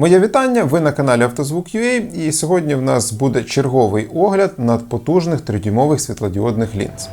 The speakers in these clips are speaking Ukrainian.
Моє вітання, ви на каналі Автозвук.ua і сьогодні в нас буде черговий огляд надпотужних тридюймових світлодіодних лінз.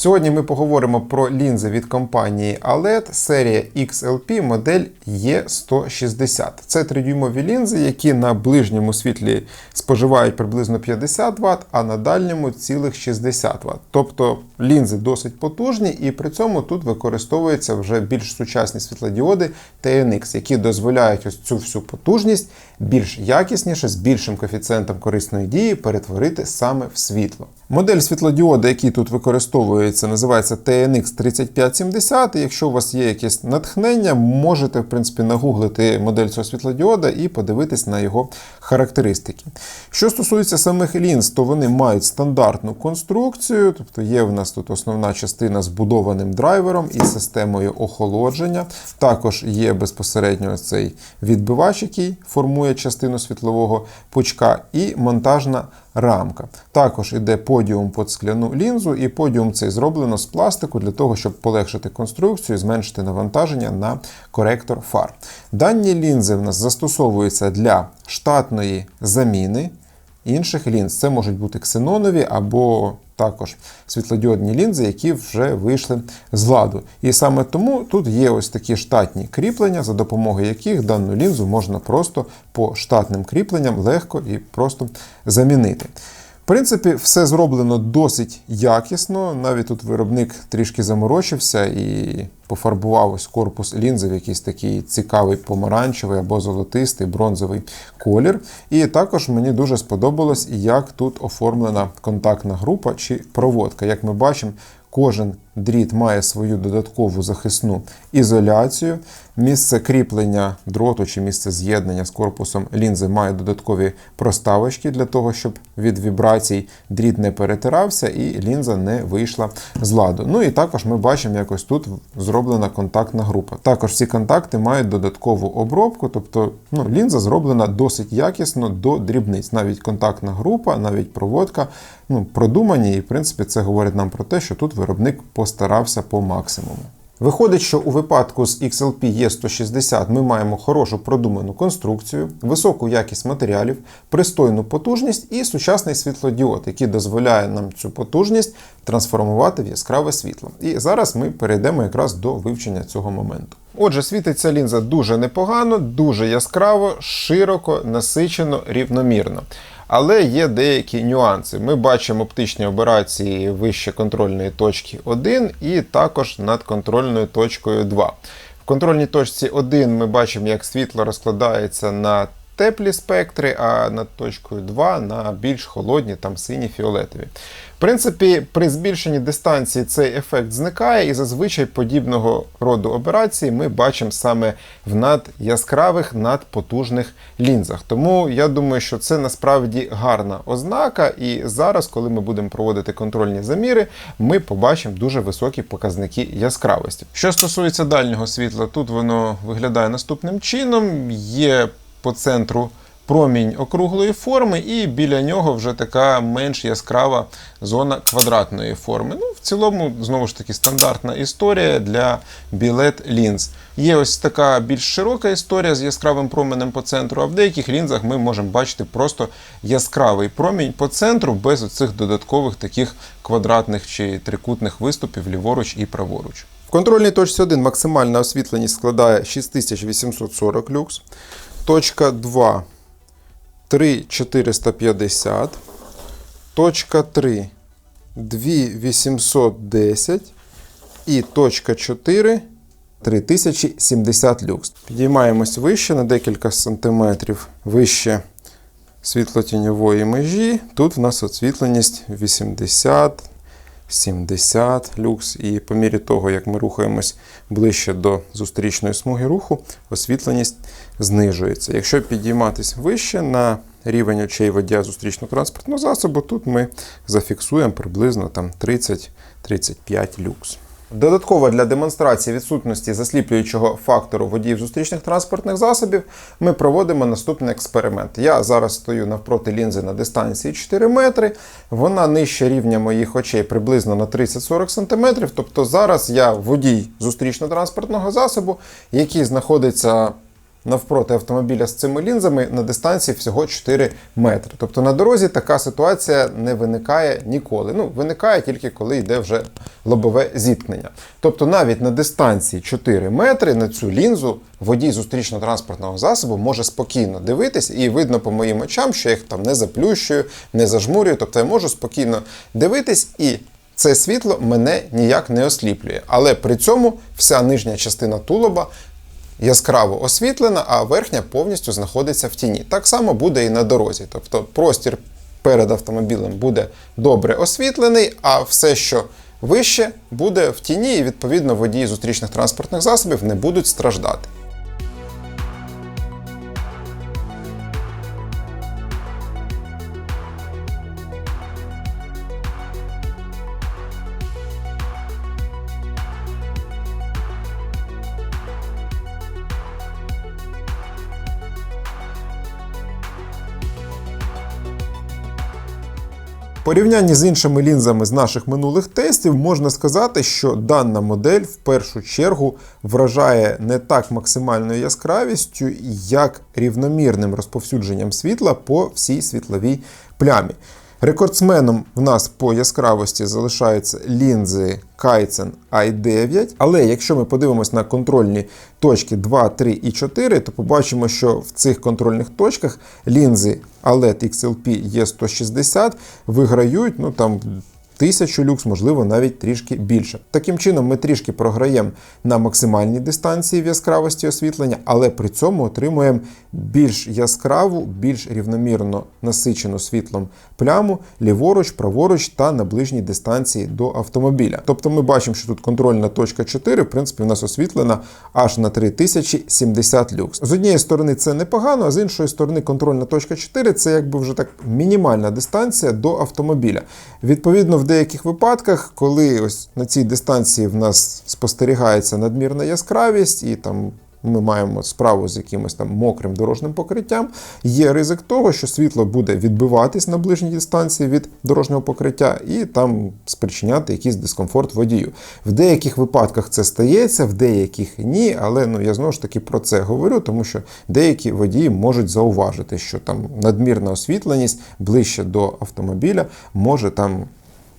Сьогодні ми поговоримо про лінзи від компанії OLED серія XLP модель E160. Це тридюймові лінзи, які на ближньому світлі споживають приблизно 50 Вт, а на дальньому цілих 60 Вт. Тобто лінзи досить потужні, і при цьому тут використовуються вже більш сучасні світлодіоди TNX, які дозволяють ось цю всю потужність більш якісніше, з більшим коефіцієнтом корисної дії перетворити саме в світло. Модель світлодіода, який тут використовується, називається TNX 3570. І якщо у вас є якесь натхнення, можете в принципі нагуглити модель цього світлодіода і подивитись на його характеристики. Що стосується самих лінз, то вони мають стандартну конструкцію, тобто є в нас тут основна частина з будованим драйвером і системою охолодження. Також є безпосередньо цей відбивач, який формує частину світлового пучка, і монтажна рамка. Також іде подіум під скляну лінзу, і подіум цей зроблено з пластику для того, щоб полегшити конструкцію і зменшити навантаження на коректор фар. Дані лінзи в нас застосовуються для штатної заміни інших лінз. Це можуть бути ксенонові або також світлодіодні лінзи, які вже вийшли з ладу. І саме тому тут є ось такі штатні кріплення, за допомогою яких дану лінзу можна просто по штатним кріпленням легко і просто замінити. Принципі, все зроблено досить якісно. Навіть тут виробник трішки заморочився і пофарбував ось корпус лінзи в якийсь такий цікавий помаранчевий або золотистий бронзовий колір. І також мені дуже сподобалось, як тут оформлена контактна група чи проводка. Як ми бачимо, кожен дріт має свою додаткову захисну ізоляцію. Місце кріплення дроту чи місце з'єднання з корпусом лінзи має додаткові проставочки для того, щоб від вібрацій дріт не перетирався і лінза не вийшла з ладу. Ну і також ми бачимо, якось тут зроблена контактна група. Також ці контакти мають додаткову обробку, тобто ну, лінза зроблена досить якісно до дрібниць. Навіть контактна група, навіть проводка ну, продумані, і в принципі це говорить нам про те, що тут виробник постарався по максимуму. Виходить, що у випадку з XLP E160 ми маємо хорошу продуману конструкцію, високу якість матеріалів, пристойну потужність і сучасний світлодіод, який дозволяє нам цю потужність трансформувати в яскраве світло. І зараз ми перейдемо якраз до вивчення цього моменту. Отже, світиться лінза дуже непогано, дуже яскраво, широко, насичено, рівномірно. Але є деякі нюанси. Ми бачимо оптичні операції вище контрольної точки 1 і також над контрольною точкою 2. В контрольній точці 1 ми бачимо, як світло розкладається на теплі спектри, а над точкою 2 на більш холодні, там сині фіолетові. В принципі, при збільшенні дистанції цей ефект зникає, і зазвичай подібного роду операції ми бачимо саме в надяскравих, надпотужних лінзах. Тому я думаю, що це насправді гарна ознака. І зараз, коли ми будемо проводити контрольні заміри, ми побачимо дуже високі показники яскравості. Що стосується дальнього світла, тут воно виглядає наступним чином. Є по центру промінь округлої форми, і біля нього вже така менш яскрава зона квадратної форми. Ну, В цілому, знову ж таки, стандартна історія для білет лінз. Є ось така більш широка історія з яскравим променем по центру, а в деяких лінзах ми можемо бачити просто яскравий промінь по центру без оцих додаткових таких квадратних чи трикутних виступів ліворуч і праворуч. В контрольній точці 1 максимальна освітленість складає 6840 люкс. Точка 2 3450. Точка 3 2810. І точка 4 3070 люкс. Підіймаємось вище на декілька сантиметрів вище світлотіньової межі. Тут в нас освітленість 80. 70 люкс, і по мірі того, як ми рухаємось ближче до зустрічної смуги руху, освітленість знижується. Якщо підійматись вище на рівень очей водія зустрічного транспортного засобу, тут ми зафіксуємо приблизно 30-35 люкс. Додатково для демонстрації відсутності засліплюючого фактору водіїв зустрічних транспортних засобів ми проводимо наступний експеримент. Я зараз стою навпроти лінзи на дистанції 4 метри, вона нижче рівня моїх очей приблизно на 30-40 см. Тобто зараз я водій зустрічно-транспортного засобу, який знаходиться навпроти автомобіля з цими лінзами на дистанції всього 4 метри. Тобто на дорозі така ситуація не виникає ніколи. Ну, виникає тільки коли йде вже лобове зіткнення. Тобто навіть на дистанції 4 метри на цю лінзу водій зустрічно-транспортного засобу може спокійно дивитись, і видно по моїм очам, що я їх там не заплющую, не зажмурюю. Тобто я можу спокійно дивитись і. Це світло мене ніяк не осліплює, але при цьому вся нижня частина тулуба яскраво освітлена, а верхня повністю знаходиться в тіні. Так само буде і на дорозі. Тобто простір перед автомобілем буде добре освітлений, а все, що вище, буде в тіні, і відповідно водії зустрічних транспортних засобів не будуть страждати. Порівнянні з іншими лінзами з наших минулих тестів можна сказати, що дана модель в першу чергу вражає не так максимальною яскравістю, як рівномірним розповсюдженням світла по всій світловій плямі. Рекордсменом в нас по яскравості залишаються лінзи Kaizen i9, але якщо ми подивимось на контрольні точки 2, 3 і 4, то побачимо, що в цих контрольних точках лінзи OLED XLP E160 виграють ну там тисячу люкс, можливо, навіть трішки більше. Таким чином, ми трішки програємо на максимальній дистанції в яскравості освітлення, але при цьому отримуємо більш яскраву, більш рівномірно насичену світлом пляму ліворуч, праворуч та на ближній дистанції до автомобіля. Тобто ми бачимо, що тут контрольна точка 4, в принципі, у нас освітлена аж на 3070 люкс. З однієї сторони це непогано, а з іншої сторони контрольна точка 4 це якби вже так мінімальна дистанція до автомобіля. Відповідно, в деяких випадках, коли ось на цій дистанції в нас спостерігається надмірна яскравість і там. Ми маємо справу з якимось там мокрим дорожнім покриттям. Є ризик того, що світло буде відбиватись на ближній дистанції від дорожнього покриття і там спричиняти якийсь дискомфорт водію. В деяких випадках це стається, в деяких ні. Але ну я знову ж таки про це говорю, тому що деякі водії можуть зауважити, що там надмірна освітленість ближче до автомобіля може там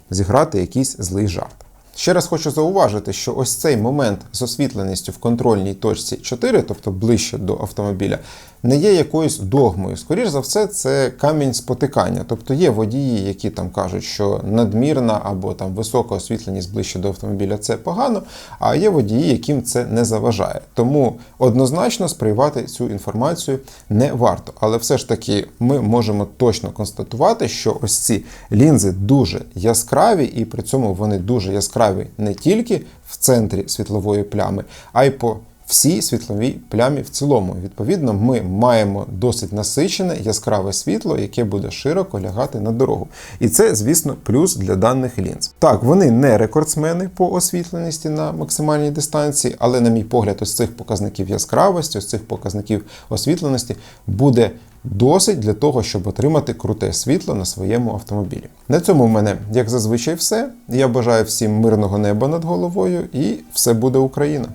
зіграти якийсь злий жарт. Ще раз хочу зауважити, що ось цей момент з освітленістю в контрольній точці 4, тобто ближче до автомобіля, не є якоюсь догмою. Скоріше за все, це камінь спотикання. Тобто є водії, які там кажуть, що надмірна або там висока освітленість ближче до автомобіля це погано, а є водії, яким це не заважає. Тому однозначно сприймати цю інформацію не варто. Але все ж таки ми можемо точно констатувати, що ось ці лінзи дуже яскраві, і при цьому вони дуже яскраві не тільки в центрі світлової плями, а й по всій світловій плямі в цілому. Відповідно, ми маємо досить насичене яскраве світло, яке буде широко лягати на дорогу. І це, звісно, плюс для даних лінз. Так, вони не рекордсмени по освітленості на максимальній дистанції, але, на мій погляд, ось цих показників яскравості, ось цих показників освітленості буде. Досить для того, щоб отримати круте світло на своєму автомобілі. На цьому в мене, як зазвичай, все. Я бажаю всім мирного неба над головою і все буде Україна!